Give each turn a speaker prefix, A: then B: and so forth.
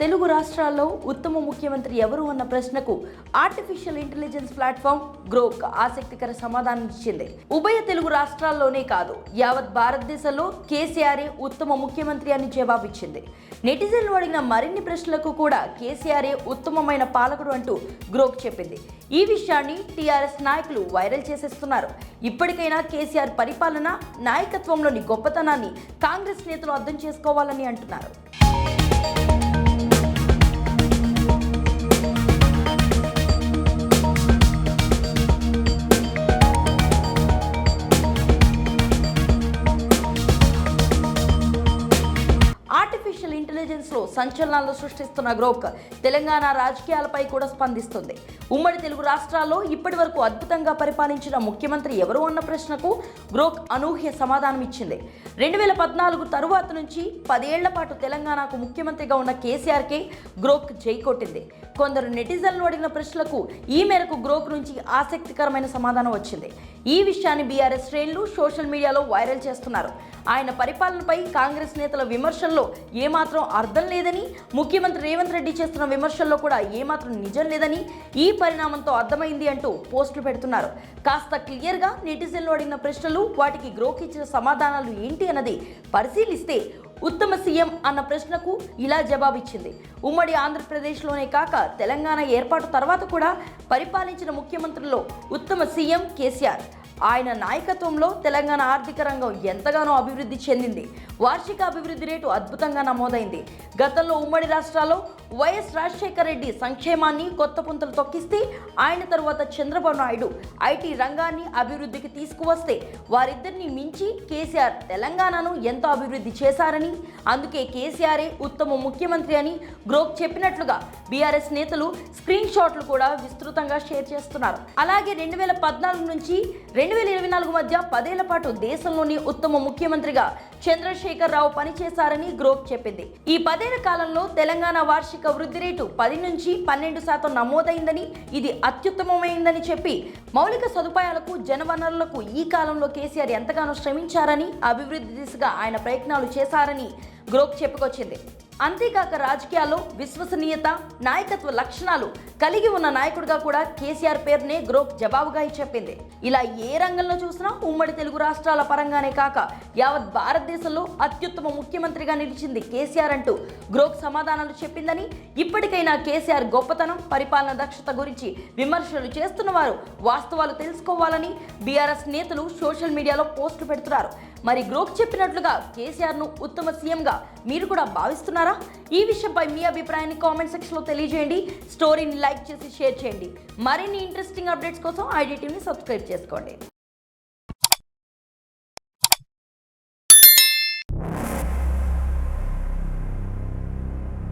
A: తెలుగు రాష్ట్రాల్లో ఉత్తమ ముఖ్యమంత్రి ఎవరు అన్న ప్రశ్నకు ఆర్టిఫిషియల్ ఇంటెలిజెన్స్ ప్లాట్ఫామ్ గ్రోక్ ఆసక్తికర సమాధానం ఇచ్చింది. ఉభయ తెలుగు రాష్ట్రాల్లోనే కాదు యావత్ భారతదేశంలో కేసీఆరే ఉత్తమ ముఖ్యమంత్రి అని జవాబిచ్చింది. నెటిజన్లు అడిగిన మరిన్ని ప్రశ్నలకు కూడా కేసీఆరే ఉత్తమమైన పాలకుడు అంటూ గ్రోక్ చెప్పింది. ఈ విషయాన్ని టీఆర్ఎస్ నాయకులు వైరల్ చేసేస్తున్నారు. ఇప్పటికైనా కేసీఆర్ పరిపాలన నాయకత్వంలోని గొప్పతనాన్ని కాంగ్రెస్ నేతలు అర్థం చేసుకోవాలని అంటున్నారు. ఆర్టిఫిషియల్ ఇంటెలిజెన్స్లో సంచలనాలు సృష్టిస్తున్న గ్రోక్ తెలంగాణ రాజకీయాలపై కూడా స్పందిస్తుంది. ఉమ్మడి తెలుగు రాష్ట్రాల్లో ఇప్పటి వరకు అద్భుతంగా పరిపాలించిన ముఖ్యమంత్రి ఎవరు అన్న ప్రశ్నకు గ్రోక్ అనూహ్య సమాధానం ఇచ్చింది రెండు వేల పద్నాలుగు తరువాత నుంచి పదేళ్ళ పాటు తెలంగాణకు ముఖ్యమంత్రిగా ఉన్న కేసీఆర్కే గ్రోక్ జై కొట్టింది. కొందరు నెటిజన్లు అడిగిన ప్రశ్నలకు ఈ మేరకు గ్రోక్ నుంచి ఆసక్తికరమైన సమాధానం వచ్చింది. ఈ విషయాన్ని బీఆర్ఎస్ శ్రేణులు సోషల్ మీడియాలో వైరల్ చేస్తున్నారు. ఆయన పరిపాలనపై కాంగ్రెస్ నేతల విమర్శల్లో ఏమాత్రం అర్థం లేదని ముఖ్యమంత్రి రేవంత్ రెడ్డి చేస్తున్న విమర్శల్లో కూడా ఏమాత్రం నిజం లేదని ఈ పరిణామంతో అర్థమైంది అంటూ పోస్టులు పెడుతున్నారు. కాస్త క్లియర్గా నెటిజన్లు అడిగిన ప్రశ్నలు వాటికి గ్రోకిచ్చిన సమాధానాలు ఏంటి అన్నది పరిశీలిస్తే ఉత్తమ సీఎం అన్న ప్రశ్నకు ఇలా జవాబిచ్చింది. ఉమ్మడి ఆంధ్రప్రదేశ్లోనే కాక తెలంగాణ ఏర్పాటు తర్వాత కూడా పరిపాలించిన ముఖ్యమంత్రుల్లో ఉత్తమ సీఎం కేసీఆర్. ఆయన నాయకత్వంలో తెలంగాణ ఆర్థిక రంగం ఎంతగానో అభివృద్ధి చెందింది. వార్షిక అభివృద్ధి రేటు అద్భుతంగా నమోదైంది. గతంలో ఉమ్మడి రాష్ట్రాల్లో వైఎస్ రాజశేఖర రెడ్డి సంక్షేమాన్ని కొత్త పుంతలు తొక్కిస్తే ఆయన తరువాత చంద్రబాబు నాయుడు ఐటీ రంగాన్ని అభివృద్ధికి తీసుకువస్తే వారిద్దరిని మించి కేసీఆర్ తెలంగాణను ఎంతో అభివృద్ధి చేశారని అందుకే కేసీఆరే ఉత్తమ ముఖ్యమంత్రి అని గ్రోక్ చెప్పినట్లుగా బీఆర్ఎస్ నేతలు స్క్రీన్ షాట్లు కూడా విస్తృతంగా షేర్ చేస్తున్నారు. అలాగే రెండు వేల పద్నాలుగు నుంచి రెండు వేల ఇరవై నాలుగు మధ్య పదేళ్ళ పాటు దేశంలోని ఉత్తమ ముఖ్యమంత్రిగా చంద్రశేఖర్ రావు పనిచేశారని గ్రోక్ చెప్పింది. ఈ పదేళ్ళ కాలంలో తెలంగాణ వార్షిక వృద్ధి రేటు పది నుంచి పన్నెండు శాతం నమోదైందని ఇది అత్యుత్తమమైందని చెప్పి మౌలిక సదుపాయాలకు జనవనరులకు ఈ కాలంలో కేసీఆర్ ఎంతగానో శ్రమించారని అభివృద్ధి దిశగా ఆయన ప్రయత్నాలు చేశారని గ్రోక్ చెప్పుకొచ్చింది. అంతేకాక రాజకీయాల్లో విశ్వసనీయత నాయకత్వ లక్షణాలు కలిగి ఉన్న నాయకుడిగా కూడా కేసీఆర్ పేరునే గ్రోప్ జవాబుగా చెప్పింది ఇలా ఏ రంగంలో చూసినా ఉమ్మడి తెలుగు రాష్ట్రాల పరంగానే కాక యావత్ భారతదేశంలో అత్యుత్తమ ముఖ్యమంత్రిగా నిలిచింది కేసీఆర్ అంటూ గ్రోక్ సమాధానాలు చెప్పిందని ఇప్పటికైనా కేసీఆర్ గొప్పతనం పరిపాలన దక్షత గురించి విమర్శలు చేస్తున్న వారు వాస్తవాలు తెలుసుకోవాలని బీఆర్ఎస్ నేతలు సోషల్ మీడియాలో పోస్టులు పెడుతున్నారు. మరి గ్రోక్ చెప్పినట్లుగా కేసీఆర్ను ఉత్తమ సీఎంగా మీరు కూడా భావిస్తున్నారా? ఈ విషయంపై మీ అభిప్రాయాన్ని కామెంట్ సెక్షన్లో తెలియజేయండి. స్టోరీని లైక్ చేసి షేర్ చేయండి. మరిన్ని ఇంట్రెస్టింగ్ అప్డేట్స్ కోసం ఐడి టీవీని సబ్స్క్రైబ్ చేసుకోండి.